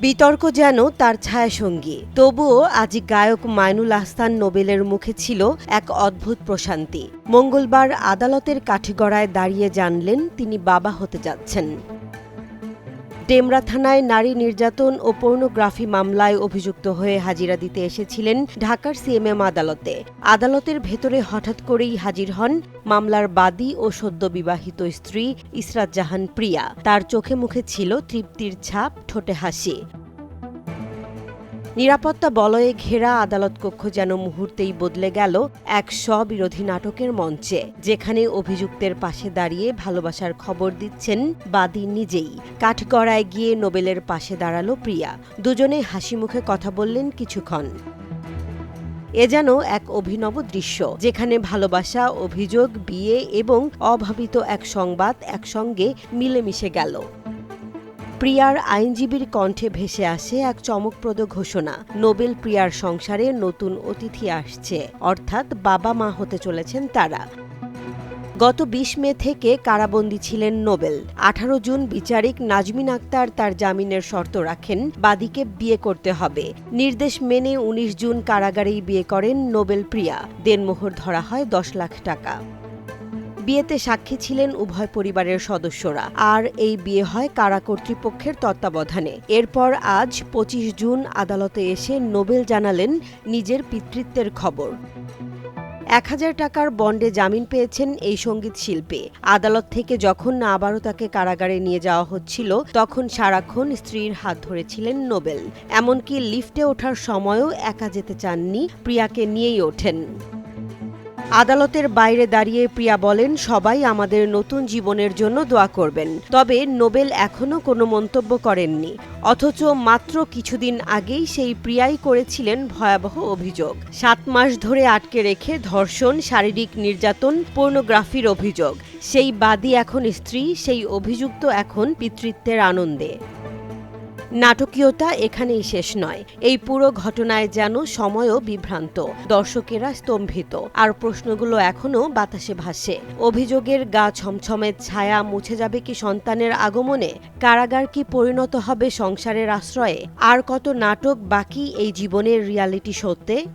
বিতর্ক যেন তার ছায়াসঙ্গী। তবুও আজ গায়ক মাইনুল আহসান নোবেলের মুখে ছিল এক অদ্ভুত প্রশান্তি। মঙ্গলবার আদালতের কাঠিগড়ায় দাঁড়িয়ে জানলেন তিনি বাবা হতে যাচ্ছেন। ডেমরা থানায় নারী নির্যাতন ও পর্নোগ্রাফি মামলায় অভিযুক্ত হয়ে হাজিরা দিতে এসেছিলেন ঢাকার সিএমএম আদালতে। আদালতের ভেতরে হঠাৎ করেই হাজির হন মামলার বাদী ও সদ্য বিবাহিত স্ত্রী ইসরাত জাহান প্রিয়া। তার চোখে মুখে ছিল তৃপ্তির ছাপ, ঠোঁটে হাসি। নিরাপত্তা বলয়ে ঘেরা আদালত কক্ষ যেন মুহূর্তেই বদলে গেল এক স্ববিরোধী নাটকের মঞ্চে, যেখানে অভিযুক্তের পাশে দাঁড়িয়ে ভালোবাসার খবর দিচ্ছেন বাদী নিজেই। কাঠগড়ায় গিয়ে নোবেলের পাশে দাঁড়াল প্রিয়া। দুজনে হাসি মুখে কথা বললেন কিছুক্ষণ। এ যেন এক অভিনব দৃশ্য, যেখানে ভালোবাসা, অভিযোগ, বিয়ে এবং অভাবিত এক সংবাদ একসঙ্গে মিলেমিশে গেল। প্রিয়ার আইনজীবীর কণ্ঠে ভেসে আসে এক চমকপ্রদ ঘোষণা। নোবেল প্রিয়ার সংসারে নতুন অতিথি আসছে। অর্থাৎ বাবা মা হতে চলেছেন তারা। গত বিশ মে থেকে কারাবন্দী ছিলেন নোবেল। আঠারো জুন বিচারিক নাজমিন আক্তার তার জামিনের শর্ত রাখেন, বাদীকে বিয়ে করতে হবে। নির্দেশ মেনে উনিশ জুন কারাগারেই বিয়ে করেন নোবেল প্রিয়া। দেনমোহর ধরা হয় দশ লাখ টাকা। বিয়েতে সাক্ষী ছিলেন উভয় পরিবারের সদস্যরা। আর এই বিয়ে হয় কারা কর্তৃপক্ষের তত্ত্বাবধানে। এরপর আজ পঁচিশ জুন আদালতে এসে নোবেল জানালেন নিজের পিতৃত্বের খবর। এক হাজার টাকার বন্ডে জামিন পেয়েছেন এই সংগীত শিল্পী। আদালত থেকে যখন না আবারও তাকে কারাগারে নিয়ে যাওয়া হচ্ছিল, তখন সারাক্ষণ স্ত্রীর হাত ধরেছিলেন নোবেল। এমনকি লিফটে ওঠার সময়ও একা যেতে চাননি, প্রিয়াকে নিয়েই ওঠেন। আদালতের বাইরে দাঁড়িয়ে প্রিয়া বলেন, সবাই আমাদের নতুন জীবনের জন্য দোয়া করবেন। তবে নোবেল এখনও কোনো মন্তব্য করেননি। অথচ মাত্র কিছুদিন আগেই সেই প্রিয়াই করেছিলেন ভয়াবহ অভিযোগ। সাত মাস ধরে আটকে রেখে ধর্ষণ, শারীরিক নির্যাতন, পর্নোগ্রাফির অভিযোগ। সেই বাদী এখন স্ত্রী, সেই অভিযুক্ত এখন পিতৃত্বের আনন্দে। নাটকীয়তা এখানেই শেষ নয়। এই পুরো ঘটনায় যেন সময়ও বিভ্রান্ত, দর্শকেরা স্তম্ভিত। আর প্রশ্নগুলো এখনও বাতাসে ভাসে অভিযোগের গা ছমছমের ছায়া মুছে যাবে কি সন্তানের আগমনে? কারাগার কি পরিণত হবে সংসারের আশ্রয়ে? আর কত নাটক বাকি এই জীবনের রিয়ালিটি শোতে?